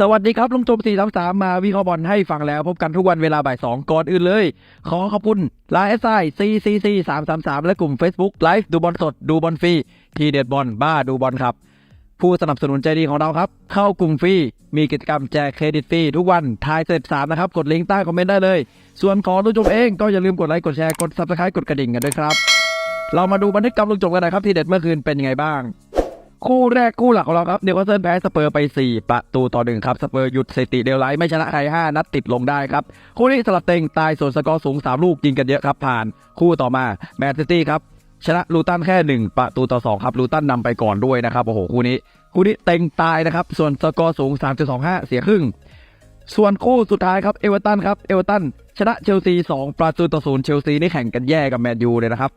สวัสดีครับลุงโจม4 3 3มาวิเคราะห์บอลให้ฟังแล้ว พบกันทุกวันเวลาบ่าย2ก่อนอื่นเลย ขอขอบคุณไลน์เอสไอซีซีซีสามสามสามและกลุ่ม Facebook ไลฟ์ดูบอลสดดูบอลฟรีทีเด็ดบอลบ้าดูบอลครับ ผู้สนับสนุนใจดีของเราครับ เข้ากลุ่มฟรี มีกิจกรรมแจกเครดิตฟรีทุกวันทายเสร็จ3นะครับ กดลิงก์ใต้คอมเมนต์ได้เลย ส่วนของลุงโจมเองก็อย่าลืมกดไลค์กดแชร์กด subscribe กดกระดิ่งกันด้วยครับ เรามาดูบันทึกกรรมลงจมกันน่อยครับทีเด็ดเมื่อคืนเป็นยังไงบ้าง คู่แรกคู่หลักของเราครับเนวคาสเซิลแพ้สเปอร์ไป 4 ประตูต่อหนึ่งครับสเปอร์หยุดสถิติเดลไลท์ไม่ชนะใคร5นัดติดลงได้ครับ คู่นี้สลับเต็งตายส่วนสกอร์สูง 3 ลูกยิงกันเยอะครับผ่าน คู่ต่อมาแมนซิตี้ครับชนะลูตันแค่ 1 ประตูต่อ2ครับลูตันนำไปก่อนด้วยนะครับโอ้โหคู่นี้ คู่นี้เต็งตายนะครับส่วนสกอร์สูง 3.25 เสียครึ่งส่วนคู่สุดท้ายครับเอเวอร์ตันครับเอเวอร์ตันชนะเชลซี2ประตูต่อศูนย์เชลซีนี่แข่งกันแย่กับแมนยูเลยนะครับ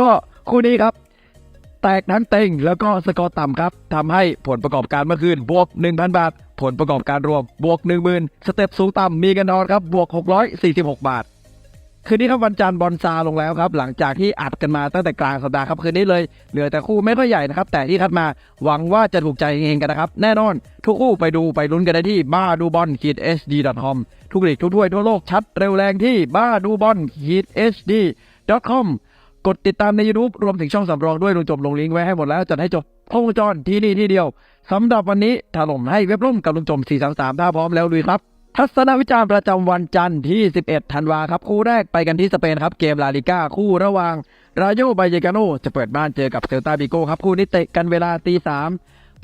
ก็คู่นี้ครับ แตกทั้งเต็งแล้วก็สกอร์ต่ำครับทำให้ผลประกอบการเมื่อคืนบวก 1,000 บาท ผลประกอบการรวมบวก 10,000 สเต็ปสูงต่ำมีกันนอนครับบวก 646 บาทคืนนี้ครับวันจันทร์บอลซาลงแล้วครับ หลังจากที่อัดกันมาตั้งแต่กลางสัปดาห์ครับคืนนี้เลยเหลือแต่คู่ไม่ค่อยใหญ่นะครับ แต่ที่คัดมาหวังว่าจะถูกใจเองกันนะครับ แน่นอน ทุกคู่ไปดูไปลุ้นกันได้ที่บ้าดูบอลขีด hd com ทุกลีกทุกถ้วยทั่วโลกชัดเร็วแรงที่บ้าดูบอลขีด hd com กดติดตามใน YouTube รวมถึงช่องสำรองด้วยลุงจบลงลิงก์ไว้ให้หมดแล้วจัดให้จบครบวงจรที่นี่ที่เดียวสำหรับวันนี้ถล่มให้เว็บล่มกับลุงจม 433 ถ้าพร้อมแล้วลุยครับ ทัศนวิจารณ์ประจำวันจันทร์ที่ 11 ธันวาครับ คู่แรกไปกันที่สเปนครับ เกมลาลิก้าคู่ระหว่าง ราโยบายเยกาโนจะเปิดบ้านเจอกับเซลตาบิโกครับคู่นี้เตะกันเวลาตีสาม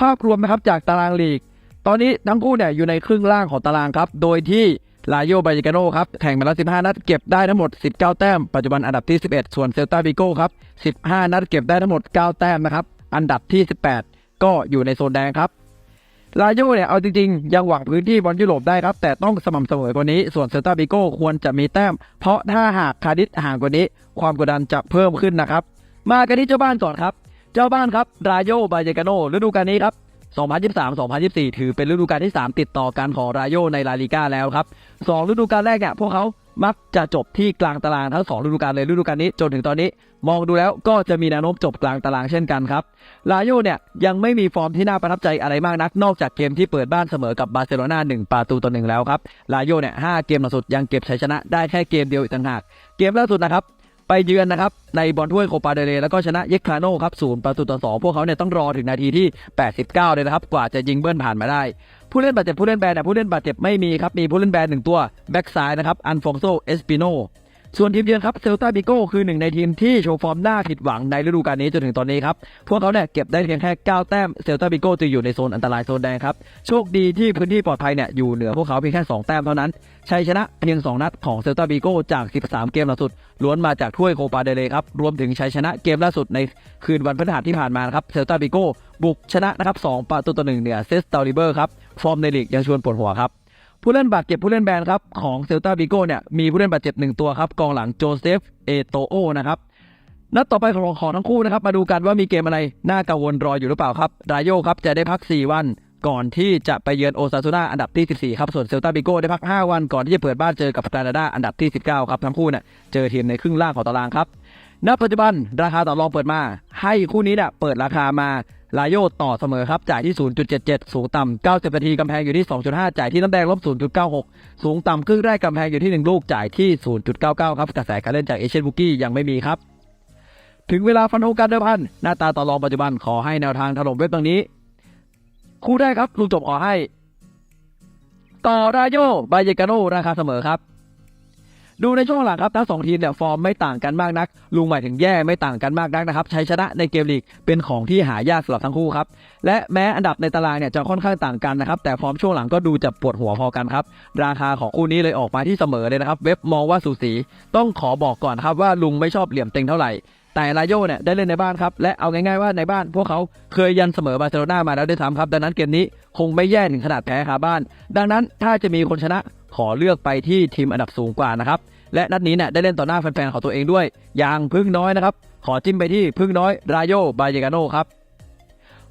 ภาพรวมนะครับจากตารางลีก ตอนนี้ทั้งคู่เนี่ยอยู่ในครึ่งล่างของตารางครับ โดยที่ ลาโยบายเกาโนครับแข่งมาแล้ว15 นัดเก็บได้ทั้งหมด 19 แต้ม ปัจจุบันอันดับที่ 11 ส่วนเซลตาบิโก้ครับ 15 นัดเก็บได้ทั้งหมด 9 แต้มนะครับอันดับที่ 18 ก็อยู่ในโซนแดงครับลาโยเนี่ยเอาจริงๆ ยังหวังพื้นที่บอลยุโรปได้ครับ แต่ต้องสม่ำเสมอกว่านี้ ส่วนเซลตาบิโก้ควรจะมีแต้ม เพราะถ้าหากคาร์ดิสห่างกว่านี้ ความกดดันจะเพิ่มขึ้นนะครับ มากันที่เจ้าบ้านก่อนครับ เจ้าบ้านครับราโยบายเยกาโนฤดูกาลนี้ครับ2023-2024 ถือเป็นฤดูกาลที่ 3 ติดต่อกันของราโยในลาลิก้าแล้วครับสองฤดูกาลแรกเนี่ยพวกเขามักจะจบที่กลางตารางทั้งสองฤดูกาลเลยฤดูกาลนี้จนถึงตอนนี้ มองดูแล้วก็จะมีแนวโน้มจบกลางตารางเช่นกันครับลาโยเนี่ยยังไม่มีฟอร์มที่น่าประทับใจอะไรมากนัก นอกจากเกมที่เปิดบ้านเสมอกับบาร์เซโลนา1ประตูต่อหนึ่งแล้วครับลาโยเนี่ยห้าเกมล่าสุดยังเก็บชัยชนะได้แค่เกมเดียวอีกต่างหากเกมล่าสุดนะครับ ไปเยือนนะครับในบอลถ้วยโคปาเดเรแล้วก็ชนะเยกคาโนครับศูนย์ประตูต่อสองพวกเขาเนี่ยต้องรอถึงนาทีที่ 89 เลยนะครับ กว่าจะยิงเบิ้ลผ่านมาได้ ผู้เล่นบาดเจ็บผู้เล่นแบนเนี่ยผู้เล่นบาดเจ็บไม่มีครับมีผู้เล่นแบนหนึ่งตัวแบ็กซ้ายนะครับอันฟองโซเอสปิโน ส่วนทีมเยือนครับเซลตาบิโก้คือหนึ่งในทีมที่โชว์ฟอร์มน่าผิดหวังในฤดูกาลนี้จนถึงตอนนี้ครับ พวกเขาเนี่ยเก็บได้เพียงแค่ 9 แต้มเซลตาบิโก้จะอยู่ในโซนอันตรายโซนแดงครับ โชคดีที่พื้นที่ปลอดภัยเนี่ยอยู่เหนือพวกเขาเพียงแค่ 2 แต้มเท่านั้น ชัยชนะเพียง 2 นัดของเซลตาบิโก้จาก 13 เกมล่าสุด ล้วนมาจากถ้วยโคปาเดเลครับรวมถึงชัยชนะเกมล่าสุดในคืนวันพฤหัสที่ผ่านมาครับเซลตาบิโก้บุกชนะนะครับ2ประตูต่อหนึ่งเหนี่ยเซสตาลิเบอร์ครับฟอร์มในลีกยังชวนปวดหัวครับ ผู้เล่นบาดเจ็บผู้เล่นแบนครับของเซลตาบิโก้เนี่ยมีผู้เล่นบาดเจ็บหนึ่งตัวครับกองหลังโจเซฟเอโตโอนะครับนัดต่อไปของของทั้งคู่นะครับมาดูกันว่ามีเกมอะไรน่ากังวลรออยู่หรือเปล่าครับรายโยครับจะได้พัก 4 วันก่อนที่จะไปเยือนโอซาซูนาอันดับที่ 14 ครับ ส่วนเซลตาบิโก้ได้พัก 5 วันก่อนที่จะเปิดบ้านเจอกับกรานาดาอันดับที่ 19 ครับ ทั้งคู่เนี่ยเจอทีมในครึ่งล่างของตารางครับ ณ ปัจจุบันราคาต่อรองเปิดมา ให้คู่นี้เนี่ยเปิดราคามา ลายโยต่อเสมอครับ จ่ายที่ 0.77 สูงต่ำ90นาทีกำแพงอยู่ที่ 2.5 จ่ายที่น้ำแดงลบ 0.96 สูงต่ำครึ่งแรกกำแพงอยู่ที่ 1 ลูกจ่ายที่ 0.99 ครับกระแสการเล่นจากเอเชียนบุกี้ยังไม่มีครับ ถึงเวลาฟันธงการเดิมพัน หน้าตาต่อรองปัจจุบันขอให้แนวทางถล่มเว็บตรงนี้ คู่แรกครับลุงจบขอให้ ต่อรายโยบายเยกาโนราคาเสมอครับ ดูในช่วงหลังครับทั้งสองทีมเนี่ยฟอร์มไม่ต่างกันมากนัก ลุงหมายถึงแย่ไม่ต่างกันมากนักนะครับชัยชนะในเกมลีกเป็นของที่หายากสำหรับทั้งคู่ครับและแม้อันดับในตารางเนี่ยจะค่อนข้างต่างกันนะครับแต่ฟอร์มช่วงหลังก็ดูจะปวดหัวพอกันครับราคาของคู่นี้เลยออกมาที่เสมอเลยนะครับ เว็บมองว่าสูสีต้องขอบอกก่อนครับว่าลุงไม่ชอบเหลี่ยมเต็งเท่าไหร่แต่ลาโยเนี่ยได้เล่นในบ้านครับ และเอาง่ายๆว่าในบ้าน พวกเขาเคยยันเสมอบาร์เซโลนามาแล้วด้วยซ้ำครับ ดังนั้นเกมนี้คงไม่แย่ถึงขนาดแพ้คาบ้าน ดังนั้นถ้าจะมีคนชนะ ขอเลือกไปที่ทีมอันดับสูงกว่านะครับ และนัดนี้เนี่ยได้เล่นต่อหน้าแฟนๆของตัวเองด้วย อย่างพึ่งน้อยนะครับ ขอจิ้มไปที่พึ่งน้อยรายโยบายเยกาโนครับ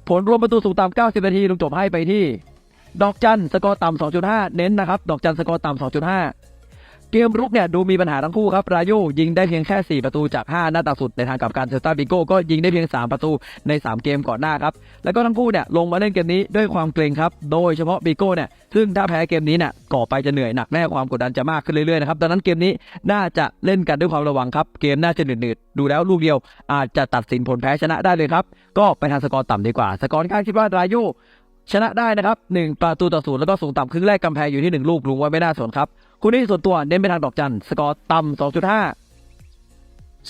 ผลรวมประตูสูงตาม 90 นาทีลุงจบให้ไปที่ ดอกจันสกอร์ต่ำ2.5 เน้นนะครับ ดอกจันสกอร์ต่ำ2.5 เกมรุกเนี่ยดูมีปัญหาทั้งคู่ครับราโยยิงได้เพียงแค่ 4 ประตูจาก 5 หน้าตาสุดในทางกลับการเซลตาบิโก้ก็ยิงได้เพียง 3 ประตูใน 3 เกมก่อนหน้าครับ แล้วก็ทั้งคู่เนี่ยลงมาเล่นเกมนี้ด้วยความเกรงครับ โดยเฉพาะบิโก้เนี่ยซึ่งถ้าแพ้เกมนี้เนี่ยก่อไปจะเหนื่อยหนักแน่ความกดดันจะมากขึ้นเรื่อยๆนะครับดังนั้นเกมนี้น่าจะเล่นกันด้วยความระวังครับเกมน่าจะหนืดๆดูแล้วลูกเดียว อาจจะตัดสินผลแพ้ชนะได้เลยครับก็ไปทางสกอร์ต่ำดีกว่า สกอร์ค่อนข้างคิดว่าราโยชนะได้นะครับ1ประตูต่อศูนย์แล้วก็สูงต่ำครึ่งแรกกำแพงอยู่ที่ 1 ลูกลุงไว้ไม่น่าสนครับ คู่นี้ส่วนตัวเน้นไปทางดอกจันสกอร์ต่ำ2.5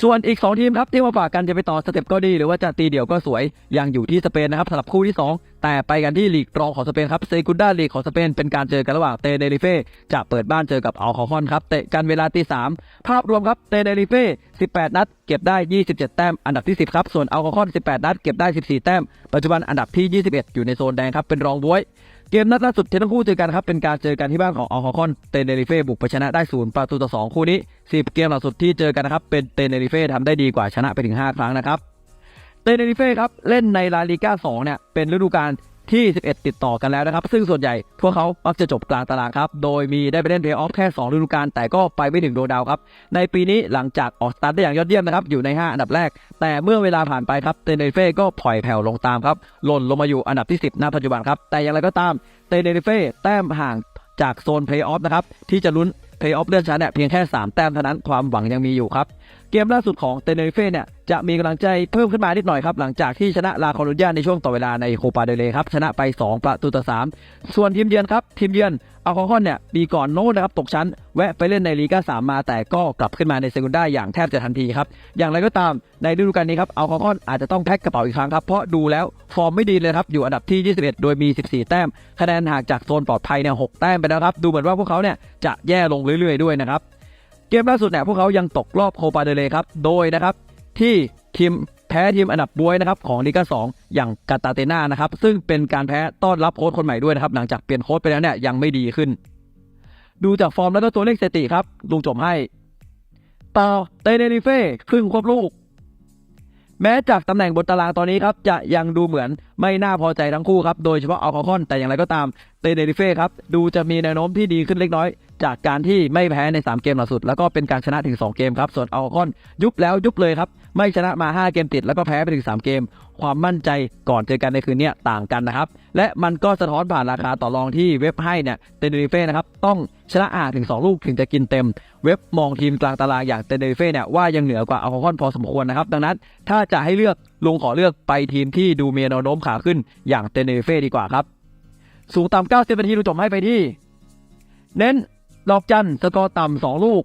ส่วนอีก 2 ทีมครับที่มาฝากกันจะไปต่อสเต็ปก็ดี หรือว่าจะตีเดี่ยวก็สวยยังอยู่ที่สเปนนะครับสำหรับคู่ที่ 2 แต่ไปกันที่ลีกรองของสเปนครับเซกุนดาลีกของสเปนเป็นการเจอกันระหว่างเตเนริเฟ่จะเปิดบ้านเจอกับอัลคอฮอนครับเตะกันเวลาตีสามภาพรวมครับเตเนริเฟ่18 นัด เก็บได้ 27 แต้มอันดับที่ 10 ครับส่วนอัลคอฮอน 18 นัด เก็บได้ 14 แต้มปัจจุบันอันดับที่ 21 อยู่ในโซนแดงครับเป็นรองบ้วย เกมนัดล่าสุดที่ทั้งคู่เจอกันครับเป็นการเจอกันที่บ้านของอัลคอคอนเตเนริเฟ่บุกไปชนะได้ศูนย์ประตูต่อสองคู่นี้10 เกมล่าสุดที่เจอกันนะครับเป็นเตเนริเฟ่ทำได้ดีกว่าชนะไปถึง 5 ครั้งนะครับเตเนริเฟ่ครับเล่นในลาลิก้า2เนี่ยเป็นฤดูกาล ที่ 11 ติดต่อกันแล้วนะครับ ซึ่งส่วนใหญ่พวกเขามักจะจบกลางตารางครับ โดยมีได้ไปเล่นเพลย์ออฟแค่ 2 ฤดูกาลแต่ก็ไปไม่ถึงโดดาวครับ ในปีนี้หลังจากออกสตาร์ทได้อย่างยอดเยี่ยมนะครับ อยู่ใน 5 อันดับแรก แต่เมื่อเวลาผ่านไปครับเตเนรเฟ่ก็ปล่อยแผ่วลงตามครับหล่นลงมาอยู่อันดับที่ 10 ณ ปัจจุบันครับ แต่อย่างไรก็ตามเตเนรเฟ่แต้มห่างจากโซนเพลย์ออฟนะครับที่จะลุ้นเพลย์ออฟเลื่อนชั้นเนี่ยเพียงแค่ 3 แต้มเท่านั้นความหวังยังมีอยู่ครับ เกมล่าสุดของเตเนริเฟ่เนี่ยจะมีกำลังใจเพิ่มขึ้นมานิดหน่อยครับ หลังจากที่ชนะลาคอรุญญาในช่วงต่อเวลาในโคปาเดเลครับ ชนะไป 2 ประตูต่อ 3 ส่วนทีมเยือนครับ ทีมเยือนอัลคอฮอนเนี่ยปีก่อนโน้ตนะครับตกชั้น แวะไปเล่นในลีกา3มา แต่ก็กลับขึ้นมาในเซกุนด้าอย่างแทบจะทันทีครับ อย่างไรก็ตามในฤดูกาลนี้ครับอัลคอฮอนอาจจะต้องแพ็คกระเป๋าอีกครั้งครับเพราะดูแล้วฟอร์มไม่ดีเลยครับอยู่อันดับที่ 21 โดยมี 14 แต้มคะแนนห่างจากโซนปลอดภัยเนี่ย6แต้มไปแล้วครับดูเหมือนว่าพวกเขาเนี่ยจะแย่ลงเรื่อย ๆด้วยนะครับ กมล่าสุดเนี่ยพวกเขายังตกรอบโคปาเดเลครับโดยนะครับที่ทีมแพ้ทีมอันดับบวยนะครับของลีกา2อย่างกาตาเตนานะครับซึ่งเป็นการแพ้ต้อนรับโค้ชคนใหม่ด้วยนะครับหลังจากเปลี่ยนโค้ชไปแล้วเนี่ยยังไม่ดีขึ้น ดูจากฟอร์มแล้วก็ตัวเลขสถิติครับลุงจบให้ตาเตเนริเฟ่ครึ่งควบลูก แม้จากตำแหน่งบนตารางตอนนี้ครับจะยังดูเหมือนไม่น่าพอใจทั้งคู่ครับ โดยเฉพาะอัลคอคอนแต่อย่างไรก็ตามเตเนริเฟ่ครับดูจะมีแนวโน้มที่ดีขึ้นเล็กน้อย จากการที่ไม่แพ้ใน 3 เกมล่าสุด แล้วก็เป็นการชนะถึง 2 เกมครับ ส่วนอัลคอคอนยุบแล้วยุบเลยครับ ไม่ชนะมา 5 เกมติด แล้วก็แพ้ไปถึง 3 เกม ความมั่นใจก่อนเจอกันในคืนนี้ต่างกันนะครับ และมันก็สะท้อนผ่านราคาต่อรองที่เว็บให้เนี่ยเตเนริเฟ่นะครับต้องชนะอาถึง 2 ลูกถึงจะกินเต็ม เว็บมองทีมกลางตารางอย่างเตเนริเฟ่เนี่ยว่ายังเหนือกว่าอัลคอคอนพอสมควรนะครับ ดังนั้นถ้าจะให้เลือกลุงขอเลือกไปทีมที่ดูเมีแนโน้มขาขึ้นอย่างเตเนริเฟ่ดีกว่าครับ สูงต่ำ90นาทีลุงจบให้ไปที่ เน้นดอกจันสกอร์ต่ำสองลูก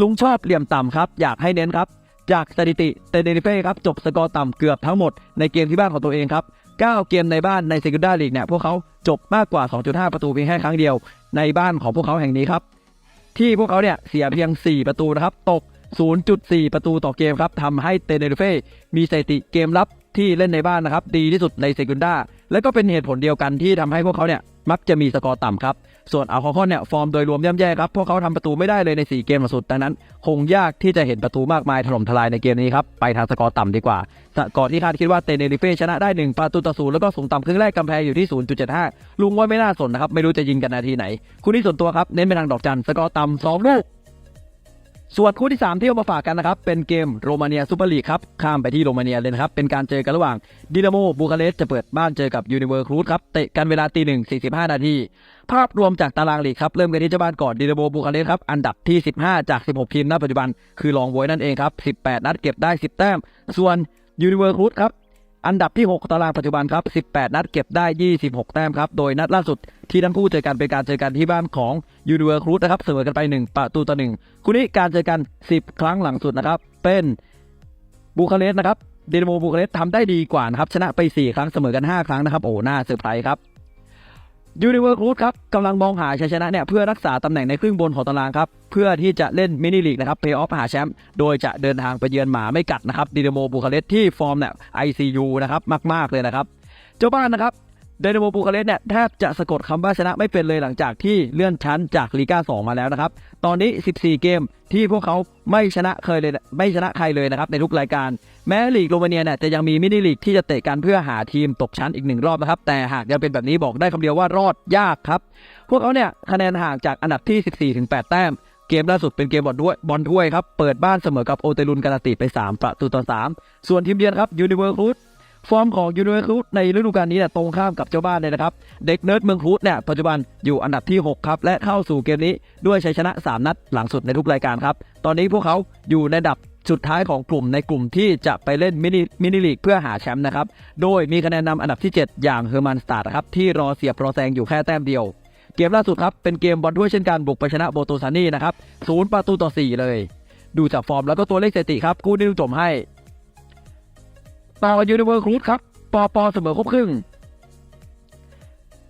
ลุงชอบเหลี่ยมต่ำครับ อยากให้เน้นครับ จากสถิติเตเนริเฟ่ครับจบสกอร์ต่ำเกือบทั้งหมดในเกมที่บ้านของตัวเองครับ 9 เกมในบ้านในเซกุนดาลีกเนี่ยพวกเขาจบมากกว่า 2.5 ประตูเพียงแค่ครั้งเดียวในบ้านของพวกเขาแห่งนี้ครับ ที่พวกเขาเนี่ยเสียเพียง 4 ประตูนะครับ ตก 0.4 ประตูต่อเกมครับทำให้เตเนริเฟ่มีสถิติเกมรับที่เล่นในบ้านนะครับ ดีที่สุดในเซกุนดาและก็เป็นเหตุผลเดียวกันที่ทำให้พวกเขาเนี่ยมักจะมีสกอร์ต่ำครับ ส่วนอัลคอคอนเนี่ยฟอร์มโดยรวมย่ำแย่ครับพวกเขาทำประตูไม่ได้เลยใน 4 เกมล่าสุดดังนั้น คงยากที่จะเห็นประตูมากมายถล่มทลายในเกมนี้ครับไปทางสกอร์ต่ำดีกว่าสกอร์ที่คาดคิดว่าเตเนริเฟ่ชนะได้ 1 ประตูต่อศูนย์แล้วก็สูงต่ำครึ่งแรกกำแพงอยู่ที่ 0.75 ลุงว่าไม่น่าสนนะครับไม่รู้จะยิงกันนาทีไหนคู่นี้ส่วนตัวครับเน้นไปทางดอกจันสกอร์ต่ำสองลูก ส่วนคู่ที่ 3 ที่เอามาฝากกันนะครับ เป็นเกมโรมาเนียซูเปอร์ลีกครับ ข้ามไปที่โรมาเนียเลยนะครับ เป็นการเจอกันระหว่างดินาโมบูคาเรสต์จะเปิดบ้านเจอกับยูนิเวอร์ครูซครับ เตะกันเวลาตีหนึ่งสี่สิบห้านาที ภาพรวมจากตารางลีกครับ เริ่มกันที่เจ้าบ้านก่อนดินาโมบูคาเรสต์ครับ อันดับที่ 15 จาก 16 ทีมณปัจจุบัน คือรองโวยนั่นเองครับ 18 นัดเก็บได้ 10 แต้ม ส่วนยูนิเวอร์ครูซครับ อันดับที่ 6 ตารางปัจจุบันครับ 18 นัดเก็บได้ 26 แต้มครับ โดยนัดล่าสุดที่ทั้งคู่เจอกันเป็นการเจอกันที่บ้านของยูนิเวอร์ครูสนะครับ เสมอกันไป 1 ประตูต่อ 1 คู่นี้การเจอกัน 10 ครั้งหลังสุดนะครับ เป็นบูคาเรสต์นะครับ เดนโมบูคาเรสต์ทำได้ดีกว่านะครับ ชนะไป 4 ครั้ง เสมอกัน 5 ครั้งนะครับ โอ้ น่าเซอร์ไพรส์ครับ ยูนิเวอร์ครูดครับกำลังมองหาชัยชนะเนี่ยเพื่อรักษาตำแหน่งในครึ่งบนของตารางครับ เพื่อที่จะเล่นมินิลีกนะครับเพย์ออฟหาแชมป์โดยจะเดินทางไปเยือนหมาไม่กัดนะครับดินาโมบูคาเรสที่ฟอร์มเนี่ยไอซียูนะครับมาก ๆ เลยนะครับ เจ้าบ้านนะครับ เดนโมบูคาเรสเนี่ยแทบจะสะกดคำว่าชนะไม่เป็นเลยหลังจากที่เลื่อนชั้นจากลีกา2 มาแล้วนะครับ ตอนนี้ 14 เกมที่พวกเขาไม่ชนะเคยเลยไม่ชนะใครเลยนะครับในทุกรายการ แม้ลีกโรมาเนียเนี่ยจะยังมีมินิลีกที่จะเตะกันเพื่อหาทีมตกชั้นอีกหนึ่งรอบนะครับ แต่หากยังเป็นแบบนี้บอกได้คำเดียวว่ารอดยากครับ พวกเขาเนี่ยคะแนนห่างจากอันดับที่ 14 ถึง 8 แต้มเกมล่าสุดเป็นเกมบอลด้วยบอลถ้วยครับ เปิดบ้านเสมอกับโอเตลุนกานาติไป 3 ประตูต่อ 3 ส่วนทีมเยือนครับยูนิเวอร์ครูด ฟอร์มของยูนเวอร์คูในฤดูกาลนี้เนี่ยตรงข้ามกับเจ้าบ้านเลยนะครับ เด็กเนิร์ดเมืองครูดเนี่ยปัจจุบันอยู่อันดับที่ 6 ครับ และเข้าสู่เกมนี้ด้วยชัยชนะ 3 นัดหลังสุดในทุกรายการครับ ตอนนี้พวกเขาอยู่ในดับสุดท้ายของกลุ่มในกลุ่มที่จะไปเล่นมินิมินิลีกเพื่อหาแชมป์นะครับ โดยมีคะแนนนำอันดับที่ 7 อย่างเฮอร์มันสตาร์ครับที่รอเสียบรอแซงอยู่แค่แต้มเดียว เกมล่าสุดครับเป็นเกมบอลถ้วยเช่นกันบุกไปชนะโบโตซานี่นะครับศูนย์ประตูต่อ 4 เลย ดูจากฟอร์มแล้วก็ตัวเลขสถิติครับคู่นี้จมให้ ต่อยูนิเวอร์ครูดครับปอปอเสมอครบครึ่ง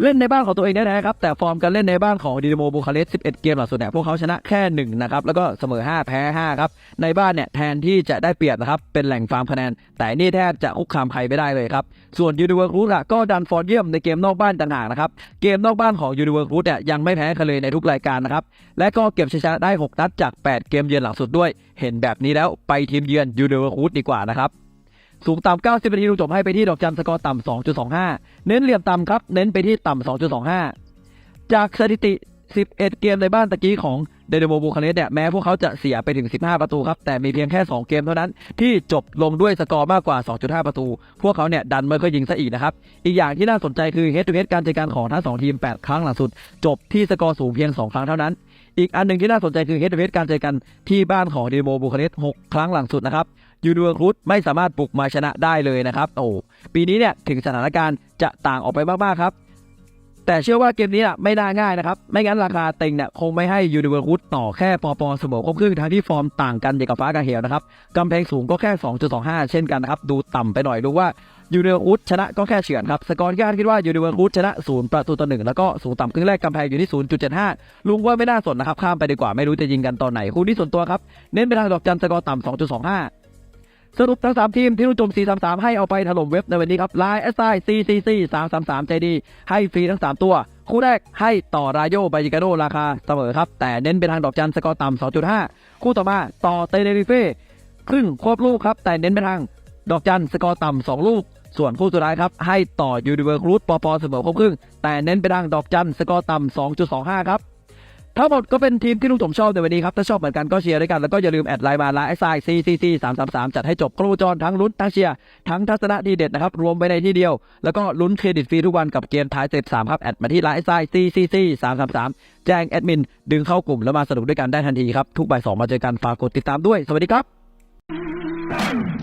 เล่นในบ้านของตัวเองแน่ๆครับ แต่ฟอร์มการเล่นในบ้านของดินโมบูคาเรส11 เกมหลังสุดเนี่ยพวกเขาชนะแค่ 1 นะครับ แล้วก็เสมอ 5 แพ้ 5 ครับ ในบ้านเนี่ยแทนที่จะได้เปรียบนะครับ เป็นแหล่งฟาร์มคะแนน แต่นี่แทบจะคุกคามใครไม่ได้เลยครับ ส่วนยูนิเวอร์ครูดอะก็ดันฟอร์เยี่ยมในเกมนอกบ้านต่างหากนะครับ เกมนอกบ้านของยูนิเวอร์ครูดเนี่ยยังไม่แพ้ใครเลยในทุกรายการนะครับ และก็เก็บชัยชนะได้ 6 นัดจาก 8 เกมเยือนหลังสุดด้วย เห็นแบบนี้แล้วไปทีมเยือนยูนิเวอร์ครูดดีกว่านะครับ สูงต่ำ90นาทีลูกจบให้ไปที่ดอกจันสกอร์ต่ำ2.25 เน้นเหลี่ยมต่ำครับ เน้นไปที่ต่ำ2.25 จากสถิติ 11 เกมในบ้านตะกี้ของเดนโมบูคาเรสเนี่ยแม้พวกเขาจะเสียไปถึง 15 ประตูครับ แต่มีเพียงแค่ 2 เกมเท่านั้น ที่จบลงด้วยสกอร์มากกว่า 2.5 ประตู พวกเขาเนี่ยดันไม่ค่อยยิงซะอีกนะครับ อีกอย่างที่น่าสนใจคือเฮด o ูเฮดการเจอกันของทั้ง 2 ทีม 8 ครั้งหลังสุด จบที่สกอร์สูงเพียง 2 ครั้งเท่านั้น อีกอันหนึ่งที่น่าสนใจคือเฮด o ูเฮดการเจอกันที่บ้านของเดนโมบูคาเรส6 ครั้งหลังสุดนะครับ ยูนิเวอร์ครูดไม่สามารถบุกมาชนะได้เลยนะครับโอ้ปีนี้เนี่ยถึงสถานการณ์จะต่างออกไปมากๆครับ แต่เชื่อว่าเกมนี้น่ะไม่น่าง่ายนะครับ ไม่งั้นราคาเต็งเนี่ยคงไม่ให้ยูนิเวอร์ครูดต่อแค่ปอปอเสมอครบครึ่งทั้งที่ฟอร์มต่างกันอย่างกับฟ้ากับเหวนะครับกำแพงสูงก็แค่ 2.25 เช่นกันนะครับดูต่ำไปหน่อยดูว่ายูนิเวอร์คูดชนะก็แค่เฉือนครับ สกอร์ที่คาดคิดว่ายูนิเวอร์คูดชนะ0ประตูต่อหนึ่งแล้วก็สูงต่ำครึ่งแรกกำแพงอยู่ที่ 0.75 ลุงว่าไม่น่าสนนะครับ ข้ามไปดีกว่าไม่รู้จะยิงกันตอนไหน คู่นี้ส่วนตัวครับ เน้นไปทางดอกจันสกอร์ต่ำ2.25 สรุปทั้ง 3 ทีมที่รุ่นจม 433 ให้เอาไปถล่มเว็บในวันนี้ครับ Line s i CCC 333 JD ให้ฟรีทั้ง 3 ตัว คู่แรกให้ต่อรายโยบาจิกาโดราคาเสมอครับ แต่เน้นไปทางดอกจันสกอร์ต่ำ2.5คู่ต่อมาต่อเตเนริเฟ่ครึ่งควบลูกครับ แต่เน้นไปทางดอกจันสกอร์ต่ำ2ลูก ส่วนคู่สุดท้ายครับ ให้ต่อยูนิเวอร์ครูดปอปอเสมอครบครึ่ง แต่เน้นไปทางดอกจันสกอร์ต่ำ2.25ครับ ทั้งหมดก็เป็นทีมที่ลุงผมชอบในวันนี้ครับ ถ้าชอบเหมือนกันก็เชียร์ด้วยกัน แล้วก็อย่าลืมแอดไลน์มาไลน์ไอซีซีซีซีสามสามสามจัดให้จบครบวงจรทั้งลุ้นทั้งเชียร์ ทั้งทัศนะดีเด็ดนะครับ รวมไปในที่เดียว แล้วก็ลุ้นเครดิตฟรีทุกวันกับเกมท้ายเซตสามครับ แอดมาที่ไลน์ไอซีซีซีสามสามสามแจ้งแอดมิน ดึงเข้ากลุ่มแล้วมาสนุกด้วยกันได้ทันทีครับทุกบ่ายสองมาเจอกันฝากกดติดตามด้วยสวัสดีครับ